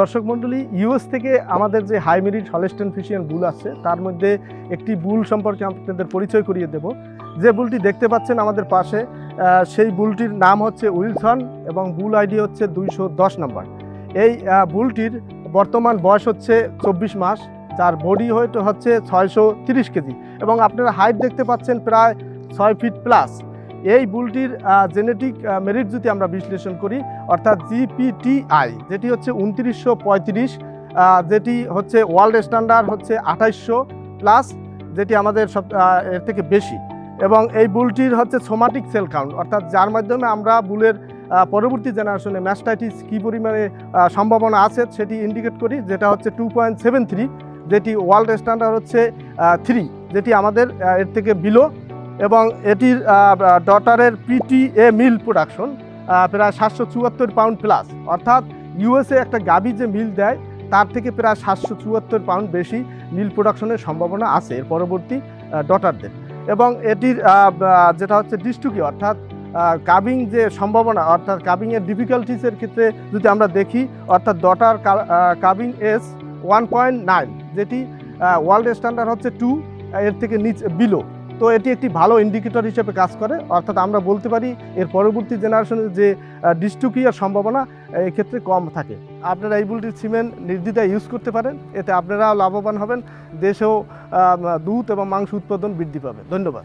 দর্শক মণ্ডলী ইউএস থেকে আমাদের যে হাইমেরিড হলেস্টেন ফিশিয়ান বুল আছে তার মধ্যে একটি বুল সম্পর্কে আপনাদের পরিচয় করিয়ে দেব। যে বুলটি দেখতে পাচ্ছেন আমাদের পাশে সেই বুলটির নাম হচ্ছে উইলসন এবং বুল আইডি হচ্ছে দুইশো দশ নম্বর। এই বুলটির বর্তমান বয়স হচ্ছে চব্বিশ মাস, যার বডি ওয়েট হচ্ছে ছয়শো তিরিশ কেজি এবং আপনারা হাইট দেখতে পাচ্ছেন প্রায় ছয় ফিট প্লাস এই বুলটির জেনেটিক মেরিট যদি আমরা বিশ্লেষণ করি, অর্থাৎ জিপিটিআই যেটি হচ্ছে উনত্রিশশো পঁয়ত্রিশ যেটি হচ্ছে ওয়ার্ল্ড স্ট্যান্ডার্ড হচ্ছে আঠাইশশো প্লাস যেটি আমাদের সব এর থেকে বেশি। এবং এই বুলটির হচ্ছে সোমাটিক সেল কাউন্ট অর্থাৎ যার মাধ্যমে আমরা বুলের পরবর্তী জেনারেশনে ম্যাস্টাইটিস কী পরিমাণে সম্ভাবনা আছে সেটি ইন্ডিকেট করি, যেটা হচ্ছে টু পয়েন্ট সেভেন থ্রি যেটি ওয়ার্ল্ড স্ট্যান্ডার্ড হচ্ছে থ্রি যেটি আমাদের এর থেকে বিলো এবং এটির ডটারের পিটিএ মিল প্রোডাকশন প্রায় সাতশো চুয়াত্তর পাউন্ড প্লাস অর্থাৎ ইউএসএ একটা গাবি যে মিল দেয়, তার থেকে প্রায় সাতশো চুয়াত্তর পাউন্ড বেশি মিল প্রোডাকশনের সম্ভাবনা আছে এর পরবর্তী ডটারদের এবং এটির যেটা হচ্ছে ডিস্টুকি অর্থাৎ কাবিং যে সম্ভাবনা, অর্থাৎ কাবিংয়ের ডিফিকাল্টিসের ক্ষেত্রে যদি আমরা দেখি, অর্থাৎ ডটার কাবিং এস ওয়ান পয়েন্ট নাইন যেটি ওয়ার্ল্ড স্ট্যান্ডার্ড হচ্ছে টু এর থেকে নিচ বিলো তো এটি একটি ভালো ইন্ডিকেটর হিসেবে কাজ করে। অর্থাৎ আমরা বলতে পারি, এর পরবর্তী জেনারেশনের যে ডিস্টুকিয়ার সম্ভাবনা এক্ষেত্রে কম থাকে। আপনারা এই বুলটির সিমেন্ট নির্দ্বিধায় ইউজ করতে পারেন। এতে আপনারাও লাভবান হবেন। দেশেও দুধ এবং মাংস উৎপাদন বৃদ্ধি পাবে। ধন্যবাদ।